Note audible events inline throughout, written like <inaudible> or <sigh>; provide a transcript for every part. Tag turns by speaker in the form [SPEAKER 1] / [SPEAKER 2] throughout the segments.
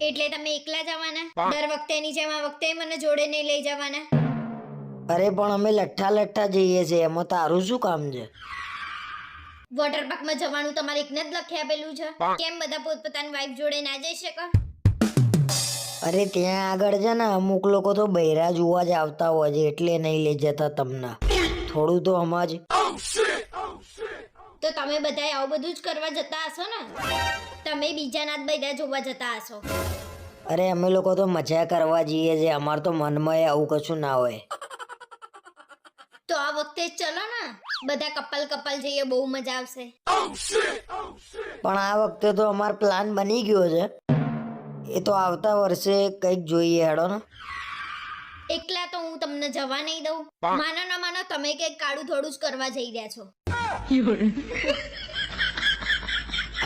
[SPEAKER 1] એટલે તમે એકલા જવાના? દર વખતેની જેમ આ વખતે મને જોડે નહીં લઈ જવાના.
[SPEAKER 2] અરે પણ અમે લઠ્ઠા લઠ્ઠા જઈએ છીએ. એમાં તારું શું કામ છે?
[SPEAKER 1] વોટર પાર્કમાં જવાનું તમારે એકને જ લખી આપેલું છે. કેમ બધા પોતપોતાની વાઈફ જોડે ના જઈ શકો?
[SPEAKER 2] અરે ત્યાં આગળ છે ને અમુક લોકો તો બૈરા જોવા જ આવતા હોય છે એટલે નહીં લઈ જતા તમને. થોડું તો સમજ
[SPEAKER 1] તો તમે બધા આવું બધું જ કરવા જતા હશો ને? તમે બીજાના જ બૈરા જોવા જતા હશો.
[SPEAKER 2] અરે અમે લોકો તો મજા કરવા જઈએ છીએ અમાર તો મનમાં આવું કશું ના હોય.
[SPEAKER 1] તો આ વખતે ચલો ને બધા કપલ કપલ જઈએ બહુ મજા આવશે.
[SPEAKER 2] પણ આ વખતે તો અમાર પ્લાન બની ગયો છે. એ તો આવતા વર્ષે કંઈક જોઈએ હેડો ને.
[SPEAKER 1] એકલા તો હું તમને જવા નહીં દઉં. માનો ના માનો તમે કંઈક કાળું થોડું જ કરવા જઈ રહ્યા છો.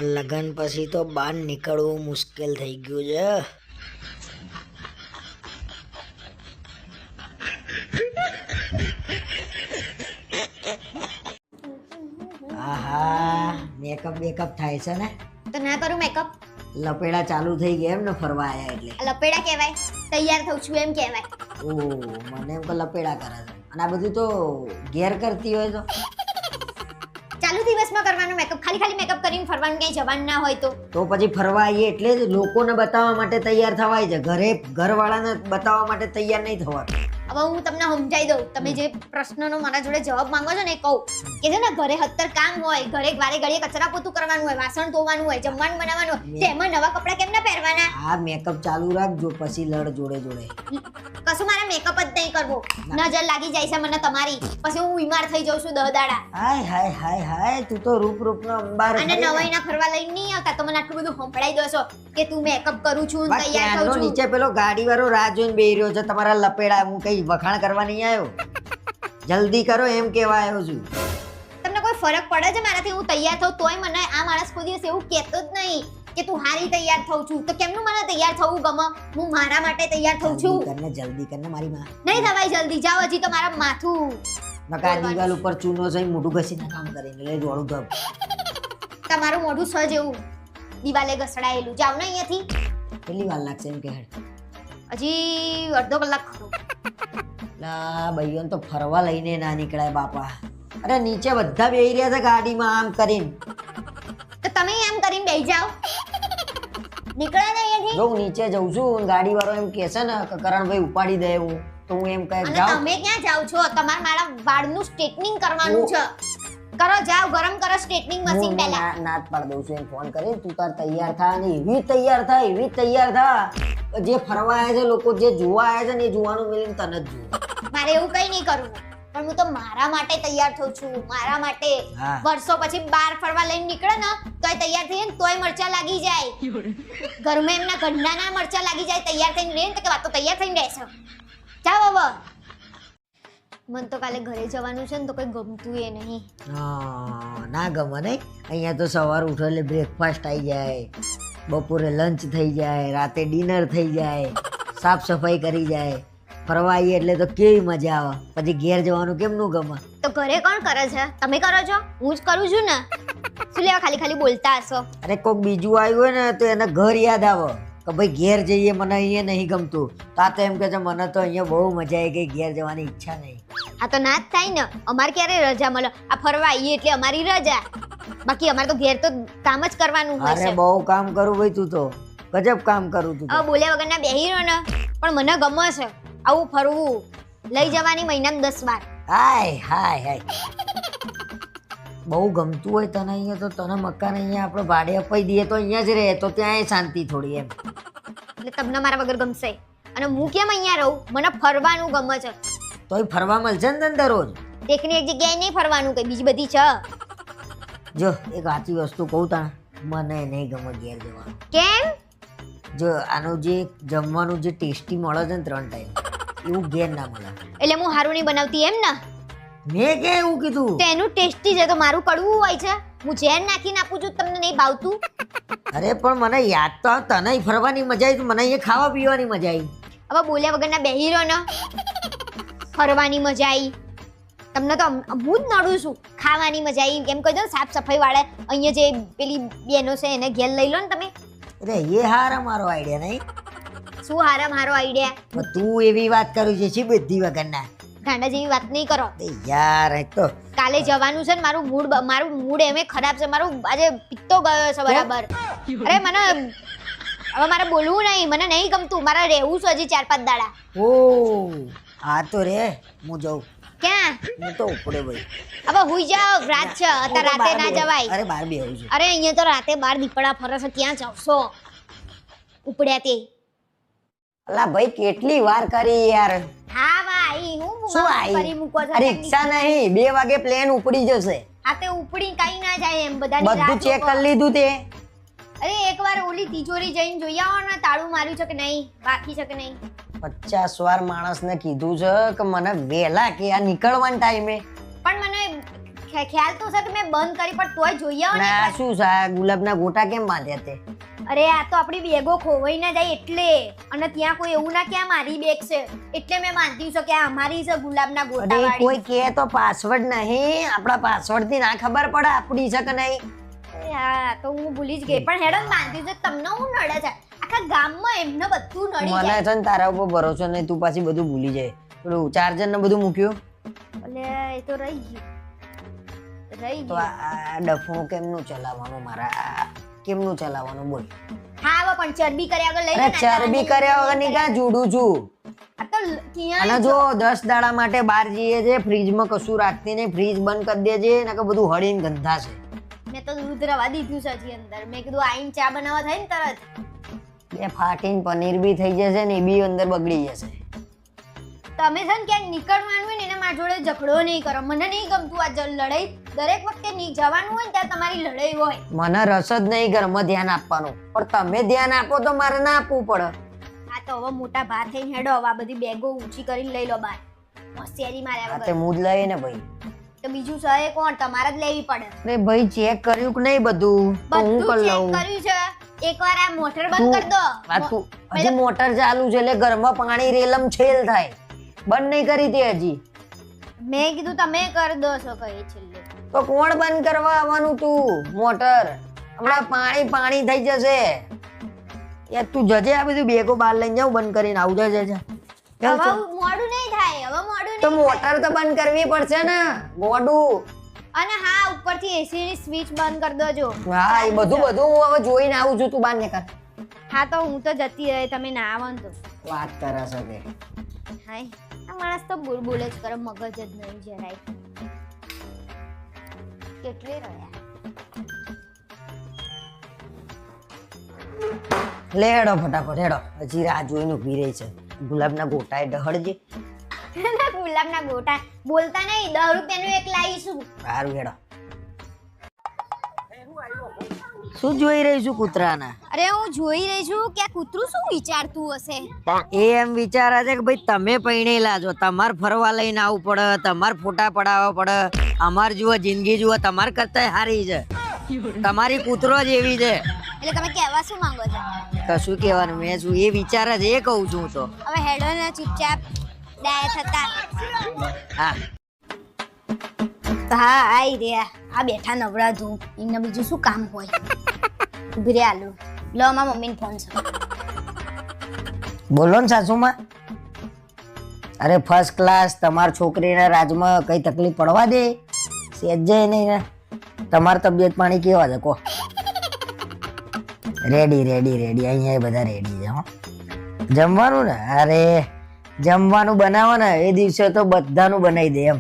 [SPEAKER 2] આ લગન પછી તો બહાર નીકળવું મુશ્કેલ થઈ ગયું છે. આહા મેકઅપ બેકઅપ થાય છે ને?
[SPEAKER 1] તો ના કરું મેકઅપ
[SPEAKER 2] લપેડા ચાલુ થઈ ગયા એમ ને ફરવા આયા એટલે?
[SPEAKER 1] લપેડા કહેવાય. તૈયાર થઉં છું એમ કહેવાય.
[SPEAKER 2] ઓ મને એમ કે લપેડા કરે છે. અને આ બધું તો ઘેર કરતી હોય તો?
[SPEAKER 1] ચાલુ દિવસમાં કરવાનો મેકઅપ ખાલી ખાલી મેકઅપ કરીને ફરવાનું ક્યાંય જવાનું ના હોય તો?
[SPEAKER 2] તો પછી ફરવા આવીએ એટલે જ લોકોને બતાવવા માટે તૈયાર થવાય છે. ઘરે ઘરવાળાને બતાવવા માટે તૈયાર નહીં થવાતું
[SPEAKER 1] હવે હું તમને સમજાવી દઉં. તમે જે પ્રશ્નનો મારા જોડે જવાબ માંગો છો ને કહું. કે છે ને ઘરે હત્તર કામ હોય ઘરે વારે ઘડીએ કચરા પોતું કરવાનું હોય વાસણ ધોવાનું હોય જમવાનું બનાવવાનું હોય તેમાં નવા કપડાં કેમ ના પહેરવાના?
[SPEAKER 2] આ મેકઅપ ચાલુ રાખજો પછી લડ જોડે જોડે.
[SPEAKER 1] કશું મારે મેકઅપ જ નહીં કરવો. નજર લાગી જાય છે મને તમારી. પછી હું બીમાર થઈ જાઉં છું દહ દાડા
[SPEAKER 2] હાય હાય હાય હાય તું તો રૂપ રૂપનો અંબાર
[SPEAKER 1] અને
[SPEAKER 2] નવાઈ ના.
[SPEAKER 1] ફરવા લઈને નહીં આવતા તો મને આટલું બધું સંભળાઈ દો છો કે તું મેકઅપ કરું છું તૈયાર થઉં છું.
[SPEAKER 2] નીચે પેલો ગાડી વાળો રાહ જોઈને બેહી રહ્યો છે તમારા લપેડા હું કઈ વખાણ કરવા નહીં આવ્યો? જલ્દી કરો એમ કેવા આવ્યો છું.
[SPEAKER 1] તમને કોઈ ફરક પડે છે મારાથી? હું તૈયાર થઉં તોય મને આ માણસ કોઈ દિવસ એવું કહેતો જ નહીં. કે તું હારી તૈયાર થઉં છું? તો કેમનું મને તૈયાર થવું ગમે? હું મારા માટે તૈયાર થઉં છું.
[SPEAKER 2] કરને જલ્દી કરને મારી માં.
[SPEAKER 1] નહીં થવાય જલ્દી. જાવ હજી તો મારા માથું.
[SPEAKER 2] નકા દિવાલ ઉપર ચૂનો જઈ મોઢું ઘસીને કામ કરીને લે જોડું ધબ
[SPEAKER 1] તમારું મોઢું સ એવું દિવાલે ઘસડાયેલું. જાવ ને અહીંયાથી.
[SPEAKER 2] કેટલી વાર લાગશે એમ કે
[SPEAKER 1] હજી અડધો કલાક ખરો.
[SPEAKER 2] લા ભાઈઓને તો ફરવા લઈને ના નીકળાય બાપા. અરે નીચે બધા બેહી રહ્યા છે ગાડીમાં આમ કરીને.
[SPEAKER 1] તો તમે એમ કરીને બેહી જાઓ. નીકળે ને અહીંથી
[SPEAKER 2] જો હું નીચે જઉં છું ગાડી વાળો એમ કહે છે ને કે કરણભાઈ ઉપાડી દે એવું તો હું એમ કહે જાઉં
[SPEAKER 1] તમે ક્યાં જાવ છો? તમારે મારા વાળનું સ્ટ્રેટનિંગ કરવાનું છે. કરો જાઓ ગરમ કરો સ્ટ્રેટનિંગ
[SPEAKER 2] હું
[SPEAKER 1] મશીન પહેલા.
[SPEAKER 2] નાત પાડ દઉં છું એમ ફોન કરી તું તાર તૈયાર થા અને એવી તૈયાર થા એવી તૈયાર થા. જે ફરવા આવે છે લોકો જે જોવા આવે છે ને એ જોવાનું મિલિંગ તને જ જોવું
[SPEAKER 1] મારે એવું કઈ નહીં કરવું. પણ હું તો મારા માટે તૈયાર થઉં છું મારા માટે. વર્ષો પછી બાર ફરવા લઈને નીકળે ને તોય તૈયાર થઈને તોય મરચા લાગી જાય. ઘરમાં એમના ઘરના ના મરચા લાગી જાય તૈયાર થઈને રહે તો કે વાત તો તૈયાર થઈને રહેશે જાઓ હવે મન તો કાલે ઘરે જવાનું છે ને તો કઈ ગમતું એ નહીં.
[SPEAKER 2] હા, ના ગમે નહીં. અહીંયા તો સવાર ઉઠો એટલે બ્રેકફાસ્ટ આવી જાય બપોરે લંચ થઈ જાય રાતે ડિનર થઈ જાય સાફ સફાઈ કરી જાય. ફરવા આવીએ એટલે તો કેવી મજા આવે. પછી ઘેર જવાનું કેમ નું ગમે?
[SPEAKER 1] તો ઘરે કોણ કરે છે? તમે કરો છો? હું જ કરું છું ને. શું લેવા ખાલી ખાલી બોલતા હશો?
[SPEAKER 2] અરે કોઈક બીજું આવ્યું હોય ને તો એને ઘર યાદ આવે. કે ભાઈ ઘેર જઈએ મને અહીંયા નહીં ગમતું. તો આ તો એમ કે છે મને તો અહીંયા બહુ મજા આવી ગઈ ઘેર જવાની ઈચ્છા નહીં.
[SPEAKER 1] આ તો ના જ થાય ને. અમારે ક્યારે રજા મળે? આ ફરવા આવીએ એટલે અમારી રજા. બાકી અમારે તો ઘેર તો કામ જ કરવાનું હોય છે.
[SPEAKER 2] બહુ કામ કરું ભાઈ તું તો. ગજબ કામ કરું તું
[SPEAKER 1] બોલ્યા વગરના બેહી રહ્યો ને. પણ મને ગમે છે. આવું ફરવું. લઈ જવાની મહિનામાં દસ બાર
[SPEAKER 2] હાય હાય હાય. બહુ ગમતું હોય તને અહીંયા તો તને મકાન અહીંયા આપણે ભાડે અપાઈ દઈએ તો અહીંયા જ રહે તો ત્યાં શાંતિ થોડી એમ.
[SPEAKER 1] એટલે તમને મારા વગર ગમશે. અને હું કેમ અહીંયા રહું? મને ફરવાનું ગમે છે.
[SPEAKER 2] તોય ફરવા મળશે ને તને દરરોજ.
[SPEAKER 1] એકની એક જગ્યાએ નહીં ફરવાનું કઈ બીજી બધી છે.
[SPEAKER 2] જો એક સાચી વસ્તુ કહું તા મને નહીં ગમે ઘેર જવાનું.
[SPEAKER 1] કેમ?
[SPEAKER 2] જો આનું જે જમવાનું જે ટેસ્ટી મળે છે ને ત્રણ ટાઈમ. એવું ઘેર ના મળે
[SPEAKER 1] એટલે હું હારું નહીં બનાવતી એમ ને?
[SPEAKER 2] મેં કે એવું કીધું?
[SPEAKER 1] તો એનું ટેસ્ટી છે તો મારું કડવું હોય છે. હું ઝેર નાખીને આપું છું તમને નહીં ભાવતું?
[SPEAKER 2] અરે પણ મને યાદ તો તને ફરવાની મજા આવી મને અહીંયા ખાવા પીવાની મજા આવી.
[SPEAKER 1] હવે બોલ્યા વગરના બેહી રહ્યો ને ફરવાની મજા આવી. તમને તો હું જ નડું છું ખાવાની મજા આવી. કેમ કહી દો સાફ સફાઈ વાળા અહીંયા જે પેલી બેનો છે એને ઘેર લઈ લો ને તમે.
[SPEAKER 2] અરે એ હારા મારો આઈડિયા નહીં.
[SPEAKER 1] શું હારા મારો આઈડિયા
[SPEAKER 2] તું એવી વાત કરું છે શી બધી વગરના?
[SPEAKER 1] ગાંડા જેવી વાત નહીં કરો.
[SPEAKER 2] યાર તો
[SPEAKER 1] કાલે જવાનું છે ને મારું મૂડ મારું મૂડ એમે ખરાબ છે. મારું આજે પિત્તો ગયો છે બરાબર. અરે મને હવે મારે બોલવું નહીં મને નહીં ગમતું. મારે રહેવું છે હજી ચાર પાંચ દાડા.
[SPEAKER 2] ઓ હા તો રે હું જઉં.
[SPEAKER 1] ક્યાં?
[SPEAKER 2] હું તો ઉપડે ભાઈ.
[SPEAKER 1] હવે હુઈ જાઓ રાત છે. અત્યારે રાતે ના જવાય.
[SPEAKER 2] અરે બહાર બેહું છું.
[SPEAKER 1] અરે અહીંયા તો રાતે બાર દીપડા ફરસ ક્યાં જશો ઉપડ્યા તે.
[SPEAKER 2] અલા ભાઈ કેટલી વાર કરી યાર.
[SPEAKER 1] હા ભાઈ હું
[SPEAKER 2] શું
[SPEAKER 1] આઈ
[SPEAKER 2] આવી
[SPEAKER 1] મૂકો છો
[SPEAKER 2] રિક્ષા નહીં બે વાગે પ્લેન ઉપડી જશે.
[SPEAKER 1] હા તે ઉપડી કઈ ના જાય એમ
[SPEAKER 2] બધા
[SPEAKER 1] બધું
[SPEAKER 2] ચેક કરી લીધું તે.
[SPEAKER 1] અરે એકવાર ઓલી તિજોરી જઈને જોઈ આવો ને તાળું માર્યું છે કે નહીં બાકી છે કે નહીં?
[SPEAKER 2] પચાસ વાર માણસને કીધું છે કે મને વેલા કે આ નીકળવાના ટાઈમે.
[SPEAKER 1] પણ મને ખ્યાલ તો છે કે મેં બંધ કરી પણ તોય જોઈ આવો ને
[SPEAKER 2] શું છે? આ ગુલાબના ગોટા કેમ બાંધ્યા તે?
[SPEAKER 1] અરે આ તો આપણી બેગો ખોવાઈ ના જાય એટલે. અને ત્યાં કોઈ એવું ના કે આ મારી બેગ છે. એટલે મેં માનતી છું કે આ અમારી છે ગુલાબના
[SPEAKER 2] અરે
[SPEAKER 1] ગોટા
[SPEAKER 2] કોઈ કે તો પાસવર્ડ નહીં. આપણા પાસવર્ડથી ના ખબર પડે આપણી છે કે નહીં.
[SPEAKER 1] હા તો હું ભૂલી જ ગઈ. પણ હેડો માનતી છું તમને હું નડે છે. આખા ગામમાં એમને બધું નડી
[SPEAKER 2] મને છે ને તારા ઉપર ભરોસો નહીં. તું પાછી બધું ભૂલી જાય. પેલું ચાર્જર ને બધું મૂક્યું?
[SPEAKER 1] એટલે એ તો રહી ગયું. રહી
[SPEAKER 2] તો
[SPEAKER 1] ગયું
[SPEAKER 2] આ આ ડફું કેમનું ચલાવવાનું મારા? કેમનું ચલાવવાનું? બોલ.
[SPEAKER 1] હા હવે પણ ચરબી કર્યા વગર લઈ
[SPEAKER 2] અરે ચરબી કર્યા વગરની કાં જુડું છું? અને જો દસ દાડા માટે બહાર જઈએ છે ફ્રીજમાં કશું રાખતી નહીં ફ્રીજ બંધ કરી દેજે નકર બધું હળીને ગંધા છે.
[SPEAKER 1] મેં તો દૂધ રવા દીધું છે હજી અંદર. મેં કીધું આઈન ચા બનાવવા થાય ને તરત.
[SPEAKER 2] બે ફાટીને પનીર બી થઈ જશે ને એ બી અંદર બગડી જશે.
[SPEAKER 1] તમે છે ને ક્યાંક નીકળવાનું હોય ને એને મારા જોડે ઝઘડો નહીં કરો. મને નહીં ગમતું આ જલ લડાઈ. દરેક વખતે ની જવાનું હોય ને ત્યાં તમારી લડાઈ હોય.
[SPEAKER 2] મને રસ જ નહીં ઘરમાં ધ્યાન આપવાનું. પણ તમે ધ્યાન આપો તો મારે ના આપવું પડે.
[SPEAKER 1] આ તો હવે મોટા ભાર થઈને હેડો હવે આ બધી બેગો ઊંચી કરીને લઈ લો બાર હોશિયારી માર્યા
[SPEAKER 2] આ તે
[SPEAKER 1] વગર.
[SPEAKER 2] લઈ ને ભાઈ.
[SPEAKER 1] તો બીજું સહે કોણ? તમારે જ લેવી પડે.
[SPEAKER 2] અરે ભાઈ ચેક કર્યું કે નહીં બધું? તો હું કરી લઉં.
[SPEAKER 1] કર્યું છે. એકવાર આ મોટર બંધ કરી દો.
[SPEAKER 2] હજી મોટર ચાલુ છે એટલે ઘરમાં પાણી રેલમ છેલ થાય. બંધ નહીં કરી તે હજી.
[SPEAKER 1] મેં કીધું તમે કરી દો છો કઈ છેલ્લે
[SPEAKER 2] તો કોણ બંધ કરવા આવવાનું તું? મોટર. હમણાં પાણી પાણી થઈ જશે. યાર તું જજે આ બધું બેગો બહાર લઈને જાઉં બંધ કરીને આવું જજે.
[SPEAKER 1] મોડું નહીં થાય હવે મોડું
[SPEAKER 2] તો મોટર તો બંધ કરવી પડશે ને. ગોડું
[SPEAKER 1] અને હા ઉપરથી એસી ની સ્વિચ બંધ કરી દેજો.
[SPEAKER 2] હા એ બધું બધું હું હવે જોઈને આવું છું તું બહાર નીકળ.
[SPEAKER 1] હા તો હું તો જતી રહી તમે ના આવો તો.
[SPEAKER 2] વાત કરે છે
[SPEAKER 1] હાય. આ માણસ તો બોલ બોલે જ કરે મગજ જ નહીં જરાય. કેટલી રહ્યા?
[SPEAKER 2] લે હેડો ફટાફટ હેડો હજી રાહ જોઈને ઊભી રહી છે. ગુલાબના ગોટાએ ડહળજે. <laughs>
[SPEAKER 1] ગુલાબના ગોટા. બોલતા નહીં દસ રૂપિયાનું એક લાવીશું.
[SPEAKER 2] સારું હેડો. શું જોઈ રહી છું કૂતરાના?
[SPEAKER 1] અરે હું જોઈ રહી છું કે આ કૂતરું શું વિચારતું હશે?
[SPEAKER 2] એ એમ વિચારે છે કે ભાઈ તમે પૈણેલા છો. તમારે ફરવા લઈને આવવું પડે તમારે ફોટા પડાવવા પડે. અમાર જુઓ જિંદગી જુઓ તમારે કરતા સારી છે. તમારી કૂતરો જ એવી છે.
[SPEAKER 1] એટલે તમે કહેવા શું માંગો છો?
[SPEAKER 2] કશું કહેવાનું મેં શું એ વિચાર જ એ કહું છું તો.
[SPEAKER 1] હવે હેડો ને ચૂપચાપ ડાય થતા.
[SPEAKER 2] હા.
[SPEAKER 1] હા આઈ રહ્યા. આ બેઠા નવરા ધૂ એમને બીજું શું કામ હોય? ઊભી રે આલુ. લો મારા મમ્મીને ફોન છે.
[SPEAKER 2] બોલો ને સાસુમાં. અરે ફર્સ્ટ ક્લાસ તમાર છોકરીના રાજમાં કઈ તકલીફ પડવા દે? સેજે નહીં ને તમારી તબિયત પાણી કેવા છે? કહો રેડી રેડી રેડી અહીંયા બધા રેડી છે જમવાનું ને? અરે, જમવાનું બનાવો ને, એ દિવસે તો બધાનું બનાવી દે એમ.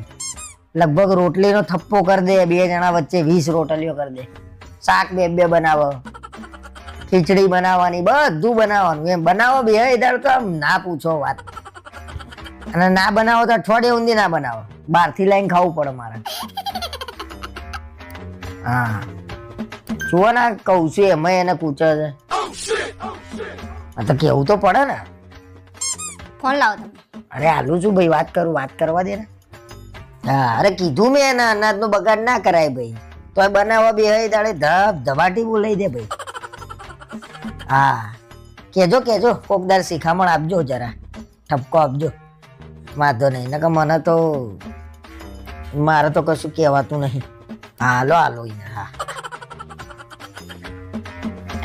[SPEAKER 2] લગભગ રોટલીનો થપ્પો કરી દે, બે જણા વચ્ચે વીસ રોટલીઓ કરી દે. શાક બે બે બનાવો. ખીચડી બનાવવાની, બધું બનાવવાનું. એમ બનાવો બે દાળ તો આમ ના પૂછો વાત. અને ના બનાવો તો અઠવાડિયે ઊંધી ના બનાવો. બહારથી લાઈને ખાવું પડે મારે. હા. જુઓ ને કહું છું એમાં એને પૂછે છે. આ તો કેવું તો પડે ને.
[SPEAKER 1] ફોન લાવો તમે.
[SPEAKER 2] અરે હાલું છું ભાઈ વાત કરું વાત કરવા દે ને. હા અરે કીધું મેં એના અનાજનો બગાડ ના કરાય ભાઈ. તો બનાવવા બે હોય દાડે ધબ ધબાટી બોલાઈ દે ભાઈ. હા. કેજો કેજો કોકદાર શિખામણ આપજો જરા. ઠપકો આપજો. વાંધો નહીં નકર મને તો મારે તો કશું કહેવાતું નહીં. હાલો હાલો ઈને હા.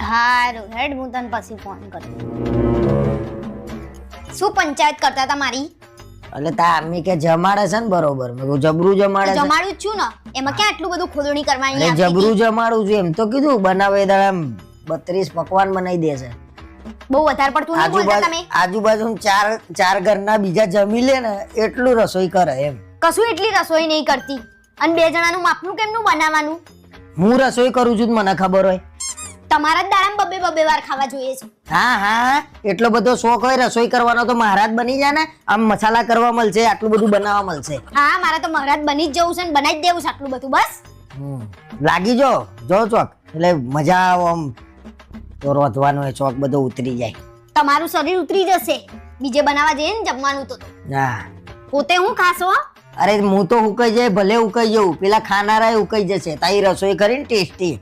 [SPEAKER 1] હારું હેડ હું તને પછી ફોન કરું. શું પંચાયત કરતા હતા મારી?
[SPEAKER 2] એટલે તા અમ્મી કે જમાડે છે ને બરોબર. મે કહું જબરું જમાડે છે.
[SPEAKER 1] જમાડું છું ને? એમાં ક્યાં આટલું બધું ખોદણી કરવાની
[SPEAKER 2] અરે જબરું જમાડું છું એમ તો કીધું બનાવે દાડા એમ બત્રીસ પકવાન બનાવી દે છે.
[SPEAKER 1] બહુ વધારે પડતું નહીં બોલતા તમે?
[SPEAKER 2] આજુબાજુ ચાર ચાર ઘરના બીજા જમી લે ને એટલું રસોઈ કરે એમ.
[SPEAKER 1] કશું એટલી રસોઈ નહીં કરતી? અને બે જણાનું માપનું કેમનું બનાવવાનું?
[SPEAKER 2] હું રસોઈ કરું છું મને ખબર હોય.
[SPEAKER 1] તમારા જ દાડામાં બબે બબે વાર ખાવા જોઈએ છે.
[SPEAKER 2] હા હા એટલો બધો શોખ હોય રસોઈ કરવાનો તો મહારાજ બની જાય ને. આમ મસાલા કરવા મળશે આટલું બધું બનાવવા મળશે.
[SPEAKER 1] હા મારે તો મહારાજ બની જ જવું છે ને બનાવી જ દેવું છે આટલું બધું બસ.
[SPEAKER 2] હમ. લાગી જો જો ચોક. એટલે મજા આવે આમ. તો રોધવાનો એ ચોક બધો ઉતરી જાય.
[SPEAKER 1] તમારું શરીર ઉતરી જશે. બીજે બનાવવા જઈએ ને જમવાનું તો.
[SPEAKER 2] હા
[SPEAKER 1] પોતે હું ખાશો?
[SPEAKER 2] અરે હું તો ઉકાઈ જાય ભલે ઉકાઈ જવું પેલા ખાનારા ઉકાઈ જશે. તારી રસોઈ કરીને ટેસ્ટી.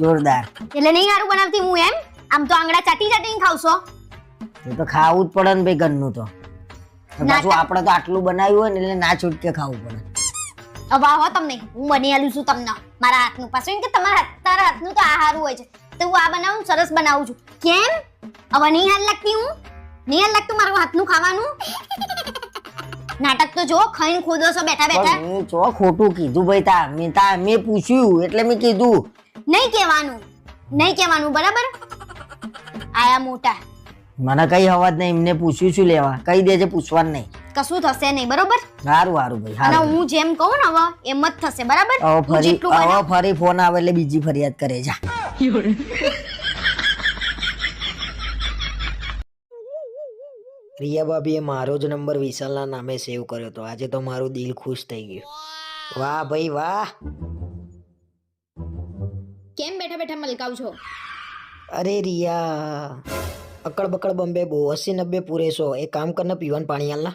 [SPEAKER 2] જોરદાર.
[SPEAKER 1] એટલે નહીં સારું બનાવતી હું એમ? આમ તો આંગળા ચાટી ચાટીને ખાવશો?
[SPEAKER 2] એ તો ખાવું જ પડે ને ભાઈ ઘરનું તો. પાછું આપણે તો આટલું બનાવ્યું હોય ને એટલે ના છૂટકે ખાવું પડે.
[SPEAKER 1] અવા હો તમને. હું બની આલું છું તમને. મારા હાથનું પાછું. કે તમારા હાથ તારા હાથનું તો આ સારું હોય છે. તો હું આ બનાવું સરસ બનાવું છું. કેમ? હવે નહીં હાલ લાગતી હું? નહીં હાલ લાગતું મારું હાથનું ખાવાનું? નાટક તો જો ખાઈને ખોદો છો બેઠા બેઠા.
[SPEAKER 2] મેં ચો ખોટું કીધું ભાઈ તા. મેં તા મેં પૂછ્યું એટલે મેં કીધું.
[SPEAKER 1] નહીં કહેવાનું. નહીં કહેવાનું બરાબર? આયા મોટા.
[SPEAKER 2] મને કઈ હવાજ નહીં એમને પૂછ્યું શું લેવા? કઈ દેજે પૂછવાનું નહીં.
[SPEAKER 1] કશું થશે નહીં બરોબર?
[SPEAKER 2] સારું સારું ભાઈ
[SPEAKER 1] અને હું જેમ કહું ને હવે એમ જ થશે બરાબર?
[SPEAKER 2] હવે ફરી હવે ફરી ફોન આવે એટલે બીજી ફરિયાદ કરે જા. રિયા ભાભીએ મારો જ નંબર વિશાલના નામે સેવ કર્યો હતો આજે તો મારું દિલ ખુશ થઈ ગયું. વાહ ભાઈ વાહ.
[SPEAKER 1] કેમ બેઠા બેઠા મલકાવ છો
[SPEAKER 2] અરે રિયા અકડ બકડ બમ્બે બહુ અસી નબ્બે પૂરે સો. એ કામ કરને પીવાનું પાણી આલના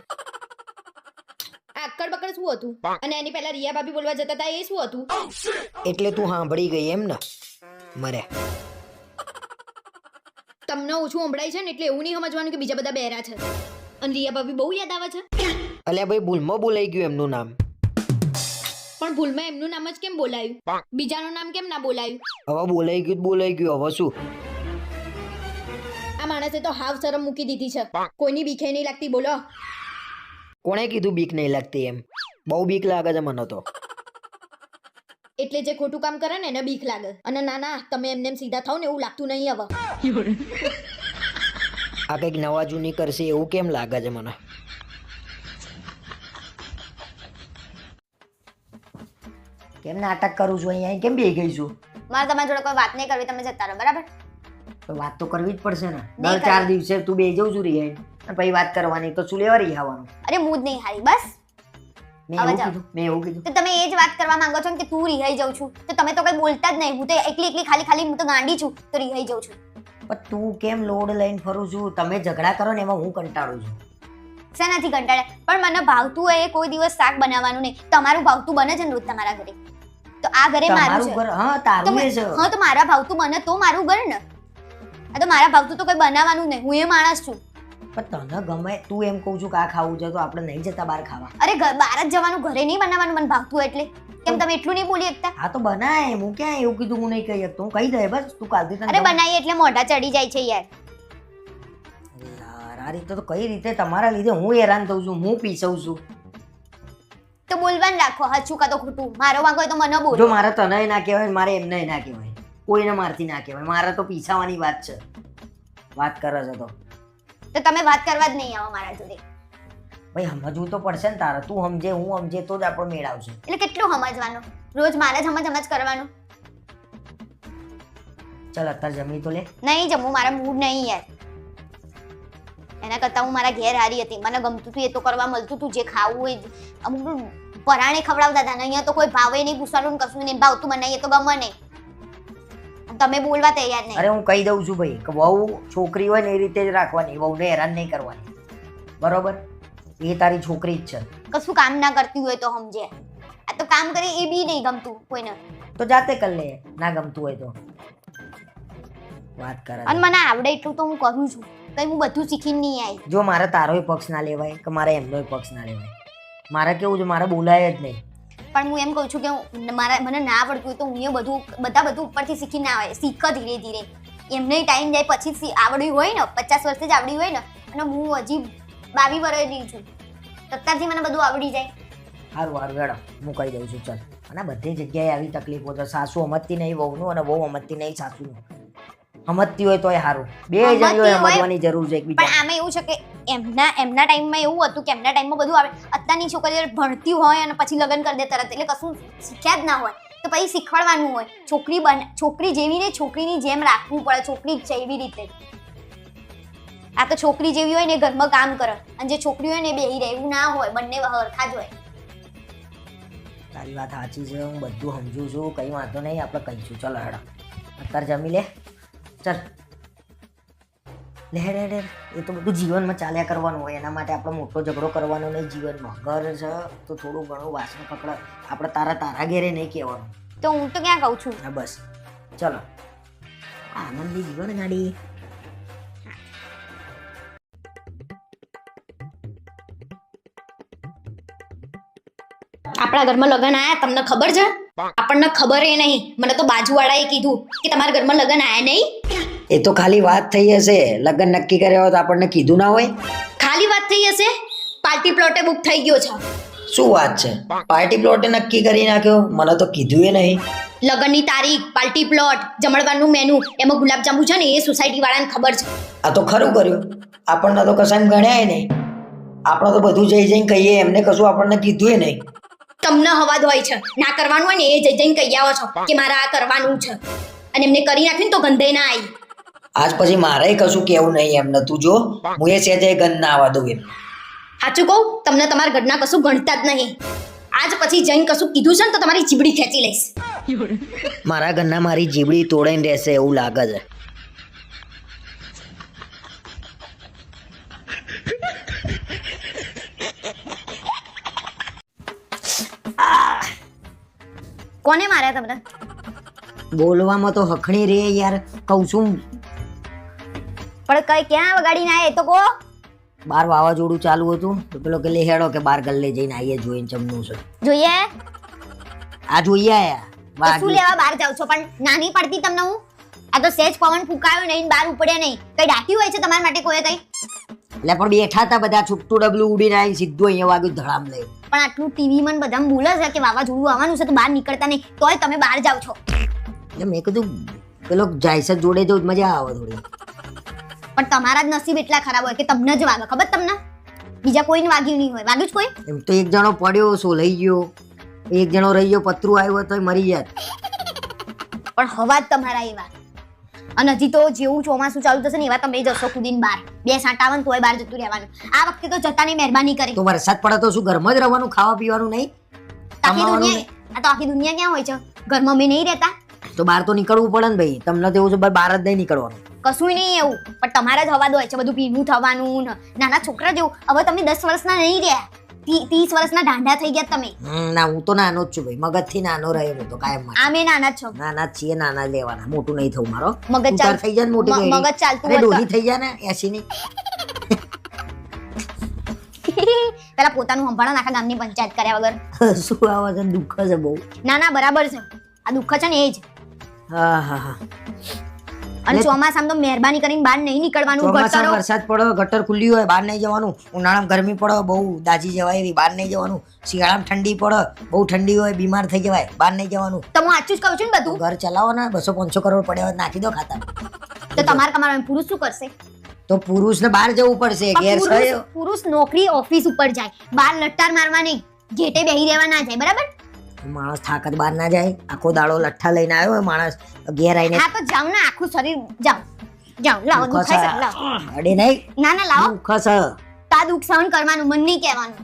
[SPEAKER 1] આ અક્કડ બકડ શું હતું? અને એની પહેલા રિયા ભાભી બોલવા જતા હતા એ શું હતું?
[SPEAKER 2] એટલે તું સાંભળી ગઈ એમ ને? મરે.
[SPEAKER 1] તમને ઓછું સંભળાય છે ને એટલે એવું નહીં સમજવાનું કે બીજા બધા બહેરા છે. અને રિયા ભાભી બહુ યાદ આવે છે?
[SPEAKER 2] અલ્યા ભાઈ ભૂલમાં બોલાઈ ગયું એમનું નામ.
[SPEAKER 1] પણ ભૂલમાં એમનું નામ જ કેમ બોલાયું? બીજાનું નામ કેમ ના બોલાયું?
[SPEAKER 2] હવે બોલાઈ ગયું બોલાઈ ગયું હવે શું?
[SPEAKER 1] આ માણસે તો હાવ શરમ મૂકી દીધી છે. કોઈની બીખે નહીં લાગતી બોલો.
[SPEAKER 2] કોણે કીધું બીક નહીં લાગતી એમ? બહુ બીક લાગે છે મને તો.
[SPEAKER 1] એટલે જે ખોટું કામ કરે ને એને બીક લાગે. અને ના ના તમે એમને એમ સીધા થાવ ને એવું લાગતું નહીં હવે.
[SPEAKER 2] આ કંઈક નવા જૂની કરશે એવું કેમ લાગે છે મને? કેમ નાટક કરું છું અહીંયા? કેમ બેહી ગઈ છું?
[SPEAKER 1] મારે તમારી જોડે કોઈ વાત નહીં કરવી તમે જતા રહો બરાબર?
[SPEAKER 2] તો વાત તો કરવી જ પડશે ને. દર ચાર દિવસે તું બે જઉં છું રિહાઈ. અને પછી વાત કરવાની તો શું લેવા આવવાનું
[SPEAKER 1] અરે મૂડ નહીં હારી બસ.
[SPEAKER 2] મેં એવું કીધું મેં એવું કીધું.
[SPEAKER 1] તો તમે એ જ વાત કરવા માંગો છો કે તું રિહાઈ જાઉં છું. તો તમે તો કઈ બોલતા જ નહીં. હું તો એકલી એકલી ખાલી ખાલી હું તો ગાંડી છું તો રિહાઈ જાઉં છું.
[SPEAKER 2] પણ તું કેમ લોડ લઈને ફરું છું? તમે ઝઘડા કરો ને એમાં હું કંટાળું છું.
[SPEAKER 1] શેનાથી કંટાળ્યા પણ મને ભાવતું હોય એ કોઈ દિવસ શાક બનાવવાનું નહીં. તમારું ભાવતું બને છે ને રોજ તમારા ઘરે? તો આ ઘરે મારું
[SPEAKER 2] ઘર હા
[SPEAKER 1] તો
[SPEAKER 2] તારું છે.
[SPEAKER 1] હા તો મારા ભાવતું બને તો મારું ઘર ને. આ તો મારા ભાવતું તો કોઈ બનાવવાનું નહીં. હું એ માણસ છું.
[SPEAKER 2] પણ તને ગમે તું એમ કહું છું કે આ ખાવું છે તો આપણે નહીં જતા બહાર ખાવા.
[SPEAKER 1] અરે બહાર જ જવાનું ઘરે નહીં બનાવવાનું મને ભાગતું એટલે. કેમ તમે એટલું નહીં બોલી શકતા?
[SPEAKER 2] હા તો બનાય હું ક્યાં એવું કીધું હું નહીં કહી શકતો. હું કહી દે બસ તું કાલથી તને
[SPEAKER 1] અરે. બનાવી એટલે મોઢા ચડી જાય છે યાર.
[SPEAKER 2] યાર આ રીતે તો કઈ રીતે? તમારા લીધે હું હેરાન થઉં છું હું પીસવું છું.
[SPEAKER 1] તો બોલવાનું રાખો હાચું કા તો ખોટું. મારો માંગો હોય તો મને
[SPEAKER 2] જો
[SPEAKER 1] બોલો
[SPEAKER 2] મારે તને ના કહેવાય મારે એમને ના કહેવાય. કોઈને મારથી ના કહેવાય. મારે તો પીસાવાની વાત છે. વાત કરે છે તો.
[SPEAKER 1] તો તમે વાત કરવા જ નહીં આવો મારા જોડે.
[SPEAKER 2] ભાઈ સમજવું તો પડશે ને તારે. તું સમજે હું સમજે તો જ આપણો મેળ આવશે.
[SPEAKER 1] એટલે કેટલું સમજવાનું? રોજ મારે જ સમજ સમજ કરવાનું.
[SPEAKER 2] ચાલ અત્યારે જમી તો લે.
[SPEAKER 1] નહીં જમવું મારા મૂડ નહીં યાર. એના કરતાં હું મારા ઘેર હારી હતી. મને ગમતું હતું એ તો કરવા મળતું હતું. જે ખાવું હોય અમુક પરાણે ખવડાવતા હતા. ને અહીંયા તો કોઈ ભાવે નહીં પૂછવાનું કશું નહીં ભાવતું મને એ તો ગમે નહીં. તમે બોલવા તૈયાર નહીં.
[SPEAKER 2] અરે હું કહી દઉં છું ભાઈ કે વહુ છોકરી હોય ને એ રીતે જ રાખવાની વહુને હેરાન નહીં કરવાની. બરોબર? એ તારી છોકરી જ છે.
[SPEAKER 1] કશું કામ ના કરતી હોય તો સમજે. આ તો કામ કરે એ બી નહીં ગમતું કોઈને.
[SPEAKER 2] તો જાતે કરી લે ના ગમતું હોય તો. વાત કરે
[SPEAKER 1] અને મને આવડે એટલું તો હું કરું છું. કઈ હું બધું શીખીને નહીં આવી.
[SPEAKER 2] જો મારે તારોય પક્ષ ના લેવાય કે મારે એમનોય પક્ષ ના લેવાય. મારે કેવું છે મારે બોલાય જ નહીં.
[SPEAKER 1] પણ હું એમ કહું છું કે મારા મને ના આવડતું હોય તો હું એ બધું બધા બધું ઉપરથી શીખી ના આવે. શીખ ધીરે ધીરે. એમને ટાઈમ જાય પછી આવડ્યું હોય ને, પચાસ વર્ષથી જ આવડ્યું હોય ને, અને હું હજી બાવી વર્ષની છું. તત્તાથી મને બધું આવડી જાય.
[SPEAKER 2] સારું સારું હેડો, હું કહી દઉં છું, ચાલ. અને બધી જગ્યાએ આવી તકલીફો તો સાસુ અમતતી નહીં, વહુનું અને વહુ અમતતી નહીં, સાસુનું. અમતતી હોય તોય સારું બે જણીઓએ
[SPEAKER 1] હોય-
[SPEAKER 2] જરૂર છે
[SPEAKER 1] પણ આમાં એવું છે કે એમના એમના ટાઈમમાં એવું હતું કે એમના ટાઈમમાં બધું આવે. અત્યારની છોકરીઓ ભણતી હોય અને પછી લગ્ન કરી દે તરત એટલે કશું શીખ્યા જ ના હોય. તો પછી શીખવાડવાનું હોય. છોકરી બન છોકરી જેવી ને છોકરીની જેમ રાખવું પડે છોકરી જેવી રીતે. આ તો છોકરી જેવી હોય ને ઘરમાં કામ કરે. અને જે છોકરી હોય ને બેહી રહે એવું ના હોય બંને હરખા જ હોય.
[SPEAKER 2] તારી વાત સાચી છે હું બધું સમજુ છું કઈ વાંધો નહીં આપણે કહીશું. ચલો હેડા. અત્યારે જમી લે. ચાલ. લે હેડ હેડ. એ તો બધું જીવનમાં ચાલ્યા કરવાનું હોય. એના માટે આપણે મોટો ઝઘડો કરવાનો નહીં. જીવનમાં ઘર છે તો થોડું ઘણું વાસણ પકડ. આપણે તારા તારા ઘેરે નહીં કહેવાનું.
[SPEAKER 1] તો હું તો ક્યાં કહું છું?
[SPEAKER 2] હા બસ. ચલો. આનંદી જીવન ગાડી.
[SPEAKER 1] આપણા ઘરમાં લગ્ન આયા? તમને ખબર છે? આપણને ખબર એ નહીં. મને તો બાજુવાળાએ કીધું કે તમારા ઘરમાં લગ્ન આયા નહીં.
[SPEAKER 2] એ તો ખાલી વાત થઈ હશે. લગ્ન નક્કી કર્યા હોય તો આપણને કીધું ના હોય.
[SPEAKER 1] ખાલી વાત થઈ હશે? પાર્ટી પ્લોટે બુક થઈ ગયો છે.
[SPEAKER 2] શું વાત છે? પાર્ટી પ્લોટે નક્કી કરી નાખ્યો? મને તો કીધું એ નહીં.
[SPEAKER 1] લગ્નની તારીખ પાર્ટી પ્લોટ જમણવારનું મેનુ એમાં ગુલાબજાંબુ છે ને એ સોસાયટી વાળાને ખબર છે.
[SPEAKER 2] આ તો ખરું કર્યું. આપણને તો કશાને ગણ્યા નહીં. આપણે તો બધું જઈ જઈને કહીએ એમને કશું આપણને કીધું એ નહીં.
[SPEAKER 1] તમને હવાદ હોય છે. ના કરવાનું હોય ને એ જઈ જઈને કહી આવો છો કે મારે આ કરવાનું છે. અને એમને કરી નાખ્યું ને તો ગંધે ના આવી.
[SPEAKER 2] આજ પછી મારે કશું કેવું નહીં એમને તું જો. હું એ સેજે ગંધ ના આવવા દઉં એમ.
[SPEAKER 1] સાચું કહું? તમને તમારા ઘરના કશું ગણતા જ નહીં. આજ પછી જઈને કશું કીધું છે ને તો તમારી જીબડી ખેંચી લઈશ.
[SPEAKER 2] મારા ઘરના મારી જીબડી તોડાઈને રહેશે એવું લાગે છે.
[SPEAKER 1] કોને માર્યા તમને?
[SPEAKER 2] બોલવામાં તો હખણી રે યાર કહું છું.
[SPEAKER 1] પણ કઈ ક્યાં વગાડીને આયા એ તો કહો.
[SPEAKER 2] બાર વાવાઝોડું ચાલુ હતું તો પેલો કે લે હેડો કે બાર ગલ્લે જઈને આવીએ જોઈને ચમનું છે.
[SPEAKER 1] જોઈએ?
[SPEAKER 2] આ જોઈએ આયા.
[SPEAKER 1] તો શું લેવા બહાર જાવ છો? પણ નાની પડતી તમને હું? આ તો સેજ પવન ફૂંકાયો નહીં બહાર ઉપડ્યા નહીં. કઈ ડાક્યું હોય છે તમારા માટે કોઈ કઈ?
[SPEAKER 2] એટલે પણ બેઠા હતા બધા છૂટું ડબલું ઉડીને આવી સીધું અહીંયા વાગ્યું ધડામ લઈ.
[SPEAKER 1] પણ આટલું ટીવી માં બધા બોલે છે કે વાવાઝોડું આવવાનું છે તો બહાર નીકળતા નહીં તોય તમે બહાર જાવ છો.
[SPEAKER 2] એટલે મેં કીધું પેલો જાયસર જોડે જો મજા આવે થોડી.
[SPEAKER 1] પણ તમારા જ નસીબ એટલા ખરાબ હોય કે તમને જ વાગે ખબર તમને? બીજા કોઈને વાગ્યું નહીં હોય વાગ્યું જ કોઈ?
[SPEAKER 2] એમ તો એક જણો પડ્યો શું લઈ ગયો. એક જણો રહી ગયો પતરું આવ્યો તો મરી જાત.
[SPEAKER 1] પણ હવા જ તમારા એવા. અને હજી તો જેવું ચોમાસું ચાલુ થશે ને એવા તમે જશો કુદીન બહાર બે સાંટા આવે તોય બહાર જતું રહેવાનું. આ વખતે તો જતાની મહેરબાની કરી.
[SPEAKER 2] તો વરસાદ પડે તો શું ઘરમાં જ રહેવાનું ખાવા પીવાનું નહીં?
[SPEAKER 1] આખી દુનિયા આ તો આખી દુનિયા ક્યાં હોય છે? ઘરમાં મેં નહીં રહેતા.
[SPEAKER 2] તો બહાર તો નીકળવું પડે ને ભાઈ. તમને તો એવું છે બહાર જ નહીં નીકળવાનું.
[SPEAKER 1] કશું નહીં એવું. પણ તમારા જ હવા હોય છે બધું ભીનું થવાનું નાના છોકરા જેવું. હવે તમે દસ વર્ષના નહીં રહ્યા. ત્રીસ વર્ષના ઢાંઢા થઈ ગયા તમે.
[SPEAKER 2] ના હું તો નાનો જ છું ભાઈ. મગજથી નાનો રહ્યો હું તો કાયમ માટે.
[SPEAKER 1] આમે નાના જ છો.
[SPEAKER 2] નાના છીએ નાના લેવાના. મોટું નહીં થવું મારો.
[SPEAKER 1] મગજ ચાલ
[SPEAKER 2] થઈ જાય મોટી
[SPEAKER 1] મગજ ચાલતું હોય.
[SPEAKER 2] ડોહી થઈ જાય ને એસી ની <laughs>
[SPEAKER 1] પેલા પોતાનું સંભાળો આખા ગામની પંચાયત કર્યા વગર. <laughs>
[SPEAKER 2] શું આવે છે? દુઃખ છે બહુ.
[SPEAKER 1] ના ના બરાબર છે. આ દુઃખ છે ને એ જ.
[SPEAKER 2] હા હા હા.
[SPEAKER 1] અને ચોમાસામાં તો મહેરબાની કરીને બહાર નહીં નીકળવાનું ગટર
[SPEAKER 2] વરસાદ પડો ગટર ખુલ્લી હોય બહાર નહીં જવાનું. ઉનાળામાં ગરમી પડે બહુ દાજી જવાય એવી બહાર નહીં જવાનું. શિયાળામાં ઠંડી પડે બહુ ઠંડી હોય બીમાર થઈ જવાય બહાર નહીં જવાનું.
[SPEAKER 1] તો હું આચું જ કહું છું ને બધું.
[SPEAKER 2] ઘર ચલાવો ને બસો પાંચસો કરોડ પડ્યા હોય નાખી દો ખાતા.
[SPEAKER 1] તો તમારે તમારા પુરુષ શું કરશે?
[SPEAKER 2] તો પુરુષને બહાર જવું પડશે ઘેર
[SPEAKER 1] પુરુષ પુરુષ નોકરી ઓફિસ ઉપર જાય બહાર લટ્ટાર મારવા નહીં ઘેટે બેહી રહેવા ના જાય બરાબર?
[SPEAKER 2] માણસ થાકત બહાર ના જાય. આખો દાડો લઠ્ઠા લઈને આવ્યો હોય માણસ ઘેર આવીને
[SPEAKER 1] હા તો જાઉં ને આખું શરીર જાઉં જાઉં લાવો દુખાય છે. લાવો.
[SPEAKER 2] અડે નહીં.
[SPEAKER 1] ના ના લાવો.
[SPEAKER 2] દુખસ
[SPEAKER 1] તા દુખ સહન કરવાનું મન નહીં કહેવાનું.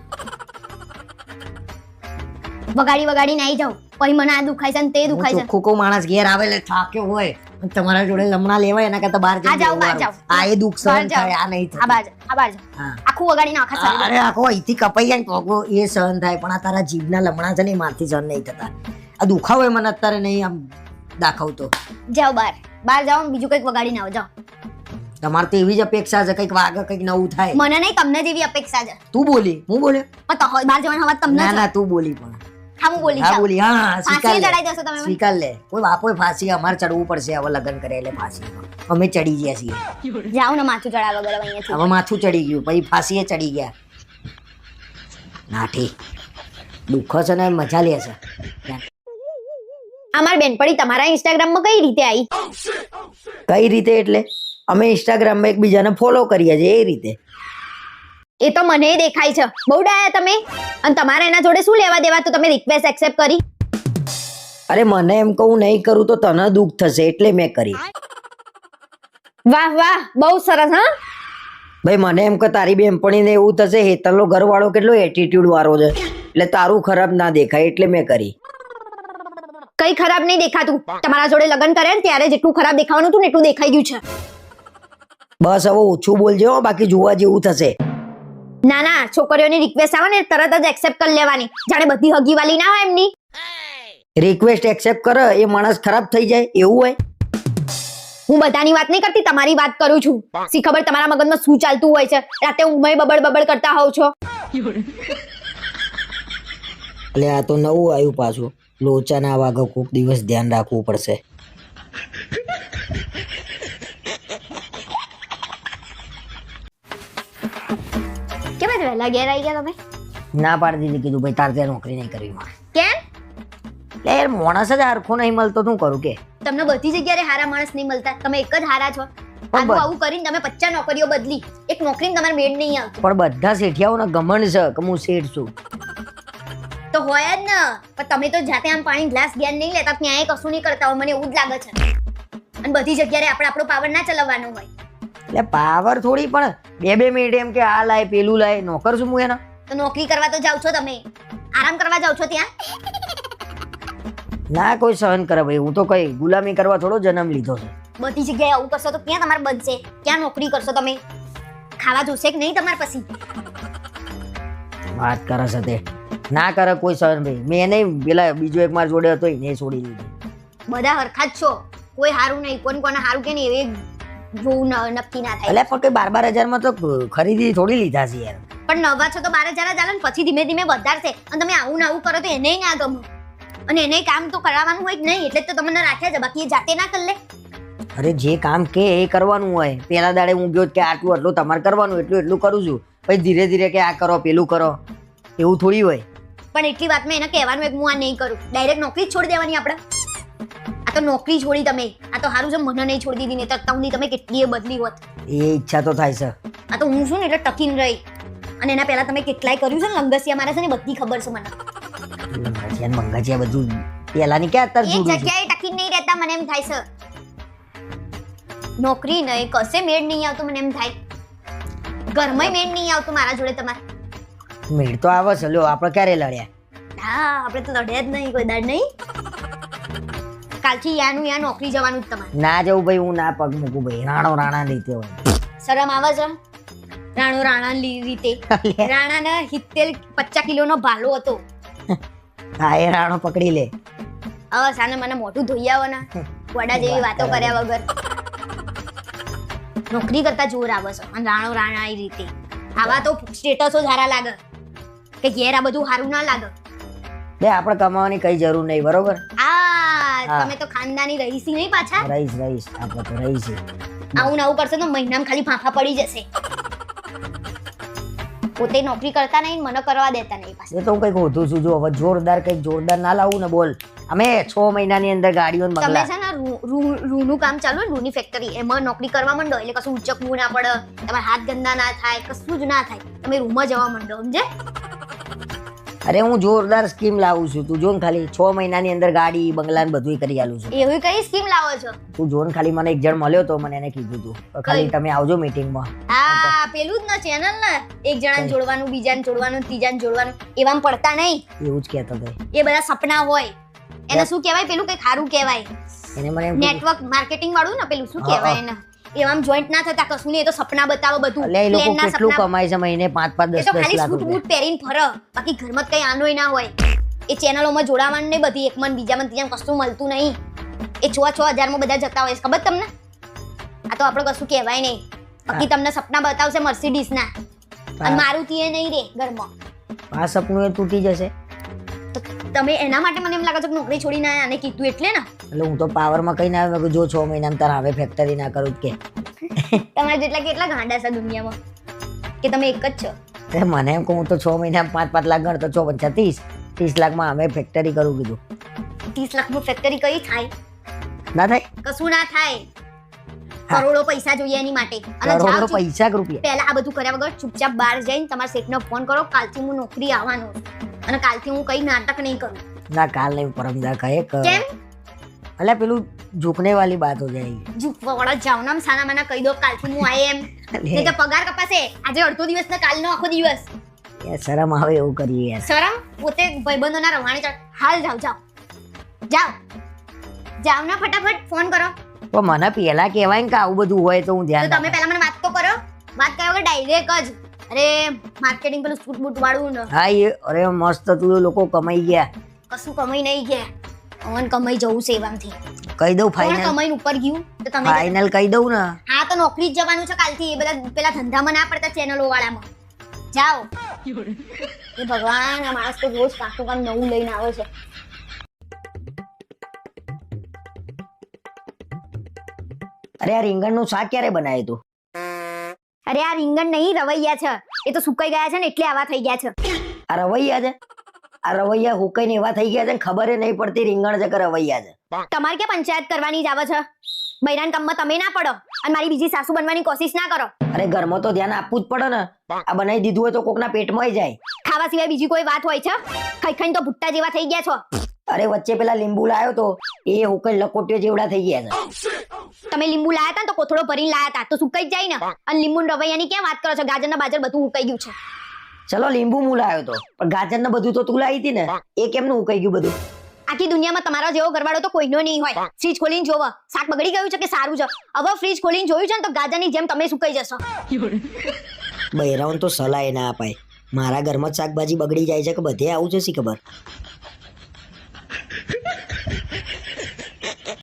[SPEAKER 1] વગાડી વગાડી નહીં જાઉં પછી મને આ દુખાય છે ને તે દુખાય છે.
[SPEAKER 2] ખોખો માણસ ઘેર આવે એટલે થાક્યો હોય. તમારા જોડે લમણા લેવાય એના કરતા બહાર
[SPEAKER 1] આ
[SPEAKER 2] જાવ
[SPEAKER 1] બહાર
[SPEAKER 2] રહેવું આ એ દુઃખ સહન થાય આ નહીં
[SPEAKER 1] આ આ બહાર
[SPEAKER 2] હા.
[SPEAKER 1] આખું વગાડીને આખા
[SPEAKER 2] આ- અરે આખો અહીંથી કપાઈ જાય ને એ સહન થાય પણ આ તારા જીભના લમણા છે ને એ મારથી સહન નહીં થતા. આ દુખાવો મને અત્યારે નહીં આમ દાખવતો.
[SPEAKER 1] જાઓ બહાર. બહાર જાઓ ને બીજું કંઈક વગાડીને આવો જાઓ.
[SPEAKER 2] તમારે તો એવી જ અપેક્ષા છે કંઈક વાગે કંઈક નવું થાય.
[SPEAKER 1] મને નહીં તમને જેવી અપેક્ષા છે.
[SPEAKER 2] તું બોલી હું બોલ્યો?
[SPEAKER 1] પણ તો બહાર જવાનો હવા તમને
[SPEAKER 2] ના ના તું બોલી પણ.
[SPEAKER 1] બોલી
[SPEAKER 2] હા બોલી હા હા, સ્વીકાર લે.
[SPEAKER 1] ચડાઈ તમે
[SPEAKER 2] સ્વીકાર લે. કોઈ બાપોય ફાંસી અમારે ચડવું પડશે હવે લગ્ન કરે એટલે ફાંસી અમે ચડી ગયા છીએ.
[SPEAKER 1] જાઓ ને માથું ચડાવવા વગર અહીંયાથી
[SPEAKER 2] હવે માથું ચડી ગયું પછી ફાંસીએ ચડી ગયા. નાઠી. દુઃખ છે ને મજા લે છે.
[SPEAKER 1] અમાર બેનપણી તમારા ઇન્સ્ટાગ્રામમાં કઈ રીતે આવી?
[SPEAKER 2] કઈ રીતે એટલે? અમે ઇન્સ્ટાગ્રામમાં એકબીજાને ફોલો કરીએ છીએ એ રીતે.
[SPEAKER 1] એ તો મને દેખાય છે. બહુ ડાયા તમે. અને તમારે એના જોડે શું લેવા દેવા? તો તમે રિક્વેસ્ટ એક્સેપ્ટ કરી.
[SPEAKER 2] અરે મને એમ કહું નહીં કરું તો તને દુઃખ થશે એટલે મેં કરી.
[SPEAKER 1] વાહ વાહ બહુ સરસ હા?
[SPEAKER 2] ભાઈ મને એમ કે તારી બેનપણીને એવું થશે હેતલનો ઘરવાળો કેટલો એટીટ્યુડ વાળો છે. એટલે તારું ખરાબ ના દેખાય એટલે મેં કરી.
[SPEAKER 1] કઈ ખરાબ નહીં દેખાતું. તમારા જોડે લગ્ન કરે ને ત્યારે જેટલું ખરાબ દેખાવાનું હતું ને એટલું દેખાઈ ગયું છે.
[SPEAKER 2] બસ હવે ઓછું બોલજો બાકી જોવા જેવું થશે.
[SPEAKER 1] ના ના છોકરીઓની રિક્વેસ્ટ આવે ને તરત જ એક્સેપ્ટ કરી લેવાની. જાણે બધી હગીવાલી ના હોય એમની.
[SPEAKER 2] રિક્વેસ્ટ એક્સેપ્ટ કરો એ માણસ ખરાબ થઈ જાય એવું હોય?
[SPEAKER 1] હું બધાની વાત નહીં કરતી તમારી વાત કરું છું. સી ખબર તમારા મગજમાં શું ચાલતું હોય છે? રાતે ઉમય બબડ બબડ કરતા હોવ છો.
[SPEAKER 2] એટલે આ તો નવું આવ્યું પાછું. લોચાના વાગે કોક દિવસ ધ્યાન રાખવું પડશે.
[SPEAKER 1] વહેલા ઘેર આવી ગયા તમે?
[SPEAKER 2] ના પાડી દીધી કીધું ભાઈ તારે ત્યાં નોકરી નહીં કરવી મારે.
[SPEAKER 1] કેમ?
[SPEAKER 2] એટલે યાર માણસ જ હરખો નહીં મળતો શું કરું કે?
[SPEAKER 1] તમને બધી જગ્યાએ હારા માણસ નહીં મળતા તમે એક જ હારા છો. આવું આવું કરીને તમે પચાસ નોકરીઓ બદલી એક નોકરી તમારે મેળ નહીં આવતું.
[SPEAKER 2] પણ બધા શેઠિયાઓને ગમણ છે કે હું શેઠ છું?
[SPEAKER 1] તો હોય જ ને પણ તમે તો જાતે આમ પાણી ગ્લાસ ગેર નહીં લેતા ક્યાંય કશું નહીં કરતા હોય મને એવું જ લાગે છે. અને બધી જગ્યાએ આપણે આપણો પાવર ના ચલાવવાનો હોય.
[SPEAKER 2] એટલે પાવર થોડી પણ બે બે મિનિટ એમ કે આ લાય પેલું લાય નોકર છું હું એના.
[SPEAKER 1] તો નોકરી કરવા તો જાવ છો તમે. આરામ કરવા જાવ છો ત્યાં?
[SPEAKER 2] ના કોઈ સહન કરે ભાઈ. હું તો કઈ ગુલામી કરવા થોડો જન્મ લીધો છે.
[SPEAKER 1] બધી જગ્યાએ આવું કરશો તો ક્યાં તમારે બનશે? ક્યાં નોકરી કરશો તમે? ખાવા જોશે કે નહીં તમારે પછી?
[SPEAKER 2] વાત કરે છે તે. ના કરે કોઈ સહન ભાઈ. મેં નહીં પેલા બીજો એક માર જોડે હતો એને છોડી દીધો.
[SPEAKER 1] બધા હરખા જ છો. કોઈ હારું નહીં. કોણ કોને હારું કે નહીં એ જોવું નક્કી ના થાય.
[SPEAKER 2] એટલે પણ કોઈ બાર બાર હજારમાં તો ખરીદી થોડી લીધા છે યાર.
[SPEAKER 1] પણ નવા છો તો બાર હજાર આલે ને પછી ધીમે ધીમે વધારશે. અને તમે આવું ને આવું કરો તો એને ના ગમો. અને એને કામ તો કરાવવાનું હોય નહીં એટલે તો તમને રાખ્યા છે. બાકી એ જાતે ના કરી લે.
[SPEAKER 2] અરે જે કામ કે એ કરવાનું હોય. પેલા દાડે હું ગયો કે આટલું આટલું તમારે કરવાનું એટલું એટલું કરું છું. પછી ધીરે ધીરે કે આ કરો પેલું કરો. એવું થોડી હોય.
[SPEAKER 1] પણ એટલી વાતમાં એને કહેવાનું એક હું આ નહીં કરું. ડાયરેક્ટ નોકરી છોડી દેવાની આપણે. આ તો નોકરી છોડી તમે. આ તો સારું છે મને નહીં છોડી દીધી નહીં તો તમને તમે કેટલીય બદલી હોત.
[SPEAKER 2] એ ઈચ્છા તો થાય છે.
[SPEAKER 1] આ તો હું છું ને એટલે ટકીને રહી. અને એના પહેલા તમે કેટલાય કર્યું છે ને લંગસિયા મારા છે ને બધી ખબર છે મને.
[SPEAKER 2] મંગાચિયા મંગાચિયા બધું પહેલાની ક્યાં અત્યારે એક
[SPEAKER 1] જગ્યાએ ટકીને નહીં રહેતા મને એમ થાય છે. નોકરી નહીં કશે મેળ નહીં આવતું મને એમ થાય. ઘરમાં મેળ નહીં આવતું મારા જોડે તમારે.
[SPEAKER 2] મેળ તો આવે છે લ્યો આપણે ક્યારે લડ્યા?
[SPEAKER 1] હા આપણે તો લડ્યા જ નહીં કોઈ દાડ નહીં. કાલથી યાનું યા નોકરી જવાનું જ તમારે.
[SPEAKER 2] ના જવું ભાઈ હું ના પગ મૂકું ભાઈ. રાણો રાણા રીતે હોય.
[SPEAKER 1] શરમ આવે છે? રાણો રાણા રીતે. રાણાને સિત્તેર પચાસ કિલોનો ભાલો હતો.
[SPEAKER 2] હા એ રાણો પકડી લે.
[SPEAKER 1] હવે સાને મને મોઢું ધોઈ આવો ને. વડા જેવી વાતો કર્યા વગર. નોકરી કરતા જોર આવે છે. અને રાણો રાણા એ રીતે. આવા તો સ્ટેટસો સારા લાગે. કે ઘેર આ બધું સારું ના લાગે.
[SPEAKER 2] બે આપણે કમાવાની કઈ જરૂર નહીં બરોબર?
[SPEAKER 1] આ તમે તો ખાનદાની રહીસી નહીં પાછા?
[SPEAKER 2] રહીશ રહીશ આપણે તો રહીશી.
[SPEAKER 1] આવું આવું કરશે તો મહિનામાં ખાલી ફાંફા પડી જશે. પોતે નોકરી કરતા નહીં મને કરવા દેતા નહીં પાછા.
[SPEAKER 2] એ તો હું કંઈક હોતું છું જો હવે જોરદાર કંઈક જોરદાર ના લાવું ને બોલ. અમે છ મહિનાની અંદર ગાડીઓ
[SPEAKER 1] તમે છે ને રૂનું કામ ચાલુ ને રૂની ફેક્ટરી એમાં નોકરી કરવા માંડો એટલે કશું ઉચકવું ના પડે. તમારા હાથ ગંદા ના થાય કશું જ ના થાય. તમે રૂમમાં જવા માંડો સમજે?
[SPEAKER 2] અરે હું જોરદાર સ્કીમ લાવું છું. તું જોન ખાલી છ મહિનાની અંદર ગાડી બંગલા ને બધું કરી આલું છું.
[SPEAKER 1] એવી કઈ સ્કીમ લાવો છો?
[SPEAKER 2] તું જોન ખાલી મને એક જણ મળ્યો તો મને એને કીધું તું. ખાલી તમે આવજો મીટિંગમાં
[SPEAKER 1] હા પેલું જ ને ચેનલ ને. એક જણાને
[SPEAKER 2] જોડવાનું
[SPEAKER 1] જોડવાનું બીજાને જોડવાનું ત્રીજાને જોડવાનું. એવામાં પડતા નહીં.
[SPEAKER 2] એવું જ કહેતો હતો
[SPEAKER 1] એ બધા સપના હોય. એને શું કહેવાય? પેલું કઈ ખારું કહેવાય.
[SPEAKER 2] એને મને
[SPEAKER 1] નેટવર્ક માર્કેટિંગ વાળું ને પેલું શું
[SPEAKER 2] કેવાય
[SPEAKER 1] કહેવાય એને? એવામાં જોઈન્ટ ના થતા કશું નહીં એ તો સપના બતાવો બધું.
[SPEAKER 2] એટલે એ લોકો કેટલું
[SPEAKER 1] સપના
[SPEAKER 2] કમાય છે મહિને પાંચ પાંચ
[SPEAKER 1] એ
[SPEAKER 2] દસ
[SPEAKER 1] તો
[SPEAKER 2] દસ
[SPEAKER 1] ખાલી
[SPEAKER 2] લાખ
[SPEAKER 1] સૂટ
[SPEAKER 2] રૂપિયા.
[SPEAKER 1] બૂટ પહેરીને ફરે. બાકી ઘરમાં તો કઈ આનોય ના હોય. એ ચેનલોમાં જોડાવાનું નહીં બધી એકમાં ને બીજામાં ને ત્રીજામાં કશું મળતું નહીં. એ છ છ હજારમાં બધા જતા હોય છે. ખબર તમને? આ તો આપણે કશું કહેવાય નહીં. બાકી તમને સપના બતાવશે મર્સિડીઝ ના. અને. મારુતિ એ નહીં રે ઘરમાં.
[SPEAKER 2] આ સપનું એ તૂટી જશે.
[SPEAKER 1] તમે એના માટે મને એમ લાગે છે કે નોકરી છોડીને આયા અને કીધું એટલે ને.
[SPEAKER 2] એટલે હું તો પાવરમાં કહીને આવ્યો કે જો છ મહિનામાં તારે હવે ફેક્ટરી ના કરું કે.
[SPEAKER 1] તમારા જેટલા કેટલા ગાંડા છે દુનિયામાં? કે તમે એક જ છો?
[SPEAKER 2] મને એમ કહું તો છ મહિનામાં પાંચ પાંચ લાખ ગણતો છો પંચા ત્રીસ ત્રીસ લાખમાં અમે ફેક્ટરી કરું કીધું.
[SPEAKER 1] ત્રીસ લાખનું ફેક્ટરી કઈ થાય?
[SPEAKER 2] ના થાય?
[SPEAKER 1] કશું ના થાય. કરોડો પૈસા જોઈએ એની માટે. અને
[SPEAKER 2] કરોડો પૈસા રૂપિયા?
[SPEAKER 1] પહેલા આ બધું કર્યા વગર ચૂપચાપ બહાર જઈને તમારા શેઠનો ફોન કરો કાલથી હું નોકરી આવવાનું અને કાલથી હું કઈ નાટક નહીં કરું.
[SPEAKER 2] ના કાલ નહીં પરમદા કહે
[SPEAKER 1] કેમ?
[SPEAKER 2] એટલે પેલું ઝૂકને વાલી બાત હો જાય
[SPEAKER 1] ઝૂકવા વાળા જાવ નામ સાના માના કહી દો કાલથી હું આઈ એમ. નહીં તો પગાર કપાશે. આજે અડધો દિવસ ને કાલનો આખો દિવસ.
[SPEAKER 2] શરમ આવે એવું કરીએ યાર.
[SPEAKER 1] શરમ? પોતે ભાઈબંધોના રવાણે ચડ. હાલ જાવ જાવ જાવ જાવ ના ફટાફટ ફોન કરો.
[SPEAKER 2] પણ મને પેલા કહેવાય ને કે આવું બધું હોય તો હું
[SPEAKER 1] તો
[SPEAKER 2] ધ્યાન
[SPEAKER 1] તમે. પહેલા મને વાત તો કરો. વાત કર્યા વગર ડાયરેક્ટ જ. અરે માર્કેટિંગ પેલું સૂટ બૂટ વાળું ને.
[SPEAKER 2] હા એ અરે મસ્ત તું લોકો કમાઈ ગયા.
[SPEAKER 1] કશું કમાઈ નહીં ગયા. અવન કમાઈ જવું છે એવામથી.
[SPEAKER 2] કહી દઉં ફાઇનલ
[SPEAKER 1] કમાઈને ઉપર ગયું? તો તમે
[SPEAKER 2] ફાઇનલ કહી દઉં ને.
[SPEAKER 1] હા તો નોકરી જ જવાનું છે કાલથી. એ બધા પેલા ધંધામાં ના પડતા ચેનલો વાળામાં. જાઓ. <laughs> એ ભગવાન આ માણસ તો રોજ કાંકું કામ નવું લઈને આવે છે.
[SPEAKER 2] અરે આ રીંગણનું શાક ક્યારે બનાવ્યું તું?
[SPEAKER 1] અરે આ રીંગણ નહીં રવૈયા છે. એ તો સુકાઈ ગયા છે ને એટલે આવા થઈ ગયા છે.
[SPEAKER 2] આ રવૈયા છે? આ રવૈયા હુકાઈને એવા થઈ ગયા છે ને ખબર નહીં પડતી રીંગણ છે કે રવૈયા છે.
[SPEAKER 1] તમારે ક્યાં પંચાયત કરવાની જ આવે છે? બૈરાન કામમાં તમે ના પડો અને મારી બીજી સાસુ બનવાની કોશિશ ના કરો.
[SPEAKER 2] અરે ઘરમાં તો ધ્યાન આપવું જ પડે ને. આ બનાવી દીધું હોય તો કોકના પેટમાં જાય.
[SPEAKER 1] ખાવા સિવાય બીજી કોઈ વાત હોય છે? ખાઈ ખાઈને તો ભુટ્ટા જેવા થઈ ગયા છો.
[SPEAKER 2] અરે વચ્ચે પેલા લીંબુ લાવ્યો તો એ હુકાઈ લકોટીઓ જેવડા થઈ ગયા છે.
[SPEAKER 1] તમે લીંબુ લાયા હતા તો કોથળો ભરીને લાયા હતા. તો સુકાઈ જાય ને. અને લીંબુ રવૈયાની કેમ વાત કરો છો? ગાજરના બાજર બધું ઉકાઈ ગયું છે.
[SPEAKER 2] ચલો લીંબુ હું લાવ્યો તો. પણ ગાજર બધું તો તું લાવી હતી ને. એ કેમનું ઉકાઈ ગયું બધું?
[SPEAKER 1] આખી દુનિયામાં તમારો જેવો ઘરવાળો તો કોઈનો નહીં હોય. ફ્રીજ ખોલીને જોવો. શાક બગડી ગયું છે કે સારું છે? હવે ફ્રીજ ખોલીને જોયું છે ને તો ગાજરની જેમ તમે સુકાઈ જશો.
[SPEAKER 2] બૈરાઓને તો સલાહ ના અપાય. મારા ઘરમાં શાકભાજી બગડી જાય છે કે બધે આવું છે શી ખબર? Ha ha ha!